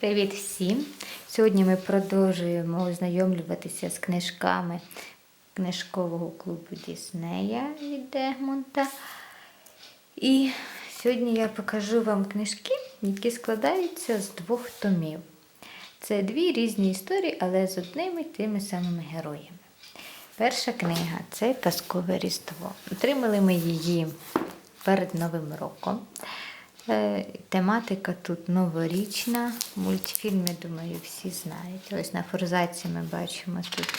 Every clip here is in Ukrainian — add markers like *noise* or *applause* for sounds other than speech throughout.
Привіт всім! Сьогодні ми продовжуємо ознайомлюватися з книжками книжкового клубу Діснея від Егмонта. І сьогодні я покажу вам книжки, які складаються з двох томів. Це дві різні історії, але з одними тими самими героями. Перша книга це Казкове Різдво. Отримали ми її перед Новим роком. Е, Тематика тут новорічна. Мультфільм, я думаю, всі знають. Ось на форзаці ми бачимо тут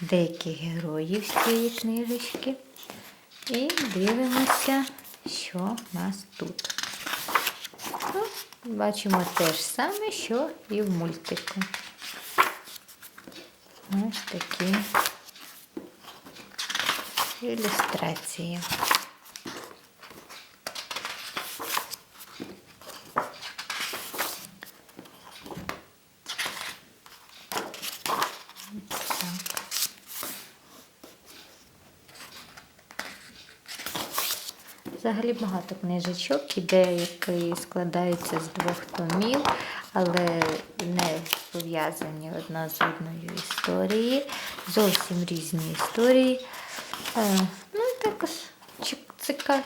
деяких героїв цієї книжечки. І дивимося, що в нас тут. Ну, бачимо те ж саме, що і в мультику. Ось такі ілюстрації. Взагалі багато книжечок іде, які складаються з двох томів, але не пов'язані одна з одною історії. Зовсім різні історії. Е, Ну, також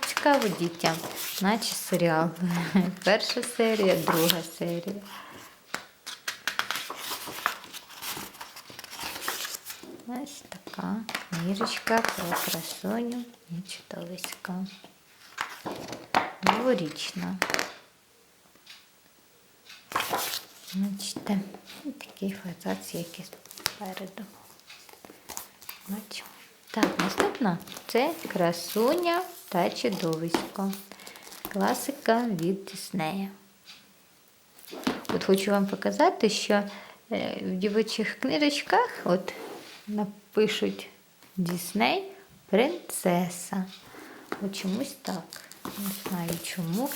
цікаво, дітям, наче серіал. *laughs* Перша серія, друга серія. Ось така книжечка про красуню і чудовисько. Новорічна. Бачите, такий фазац, як і спереду. Бачимо. Так, наступна це красуня та чудовисько. Класика від Діснея. От хочу вам показати, що е, в дівочих книжечках от напишуть Дісней принцеса. От чомусь так. Не знаю чому.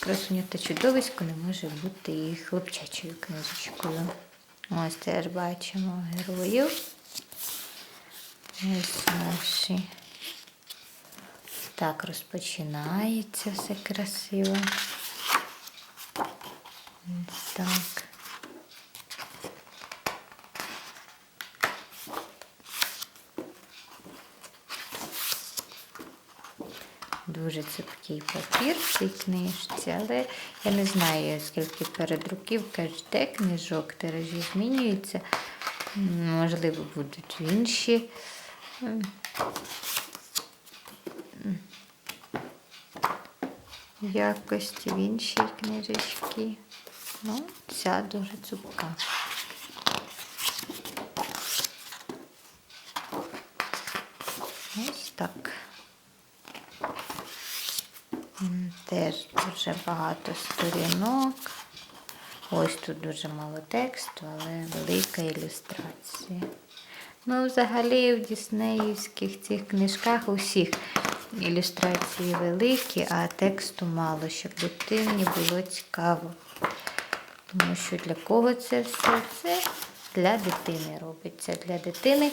Красуня та чудовисько не може бути і хлопчачою книжечкою. Ось теж бачимо героїв. Ось наші. Так розпочинається все красиво. Так. Дуже цупкий папір в цій книжці, але я не знаю, скільки передруків де книжок, тиражі змінюються. Можливо, будуть інші. Якості в іншій книжечки. Ну, ця дуже цупка. Ось так. Теж дуже багато сторінок. Ось тут дуже мало тексту, але велика ілюстрація. Ну, взагалі в діснеївських цих книжках усіх ілюстрації великі, а тексту мало, щоб дитині було цікаво. Тому що для кого це все? Це для дитини робиться. Для дитини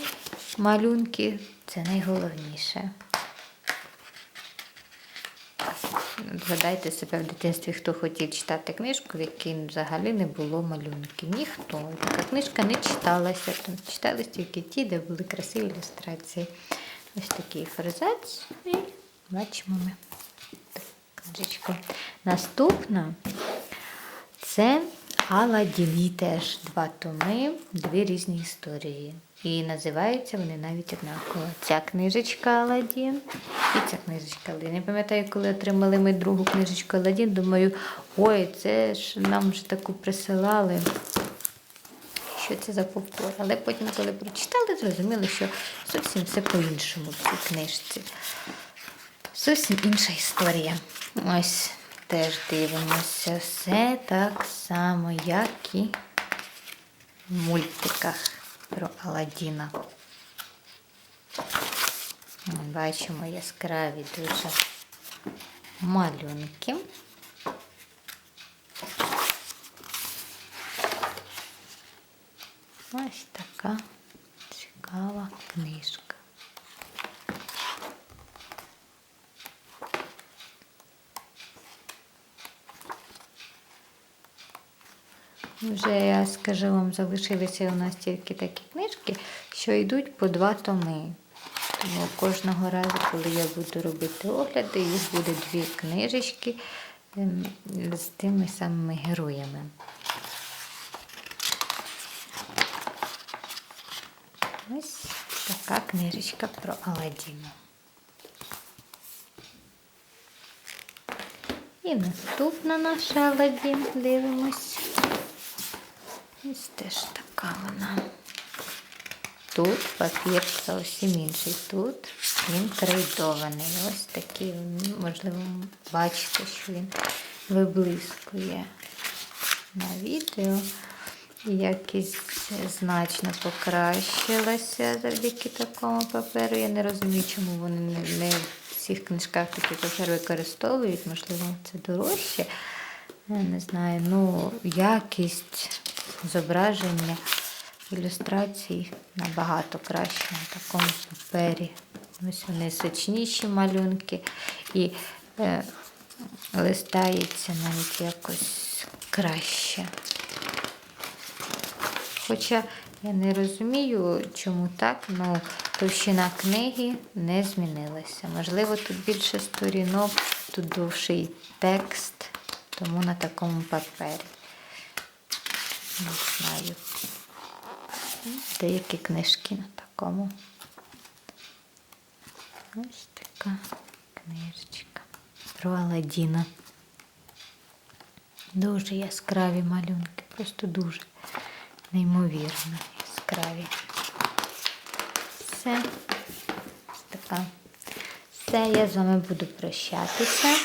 малюнки це найголовніше. Згадайте себе в дитинстві, хто хотів читати книжку, в якій взагалі не було малюнків. Ніхто. Така книжка не читалася. Там читалися тільки ті, де були красиві ілюстрації. Ось такий форзац. І бачимо ми книжечку. Наступна це Аладдін. Теж два томи, дві різні історії. І називаються вони навіть однаково. Ця книжечка Аладдін і ця книжечка Аладдін. Я пам'ятаю, коли отримали ми другу книжечку Аладдін, думаю, ой, це ж нам вже таку присилали. Що це за повтор? Але потім, коли прочитали, зрозуміли, що зовсім все по-іншому в цій книжці. Зовсім інша історія. Ось теж дивимося все так само, як і в мультиках про Аладдіна. Бачимо яскраві дуже малюнки. Ось така цікава книжка. Вже я скажу вам, залишилися у нас тільки такі книжки, що йдуть по два томи. Тому кожного разу, коли я буду робити огляди, їх буде дві книжечки ем, з тими самими героями. Ось така книжечка про Аладдіна. І наступна наша Аладдін, дивимось. Ось теж така вона. Тут папір зовсім інший. Тут він крейдований. Ось такий, можливо, бачите, що він виблискує на відео. Якість значно покращилася завдяки такому паперу. Я не розумію, чому вони не, в всіх книжках такий папер використовують. Можливо, це дорожче. Я не знаю. Ну, якість зображення, ілюстрацій набагато краще на такому папері. Ось вони сочніші малюнки і е, листається навіть якось краще. Хоча я не розумію, чому так, ну товщина книги не змінилася. Можливо, тут більше сторінок, тут довший текст, тому на такому папері. Не знаю. Деякі книжки на такому. Ось така книжечка про Аладдіна. Дуже яскраві малюнки, просто дуже неймовірно яскраві. Все. Така. Все, я з вами буду прощатися.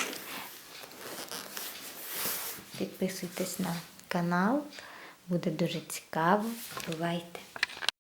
Підписуйтесь на канал, буде дуже цікаво. Бувайте!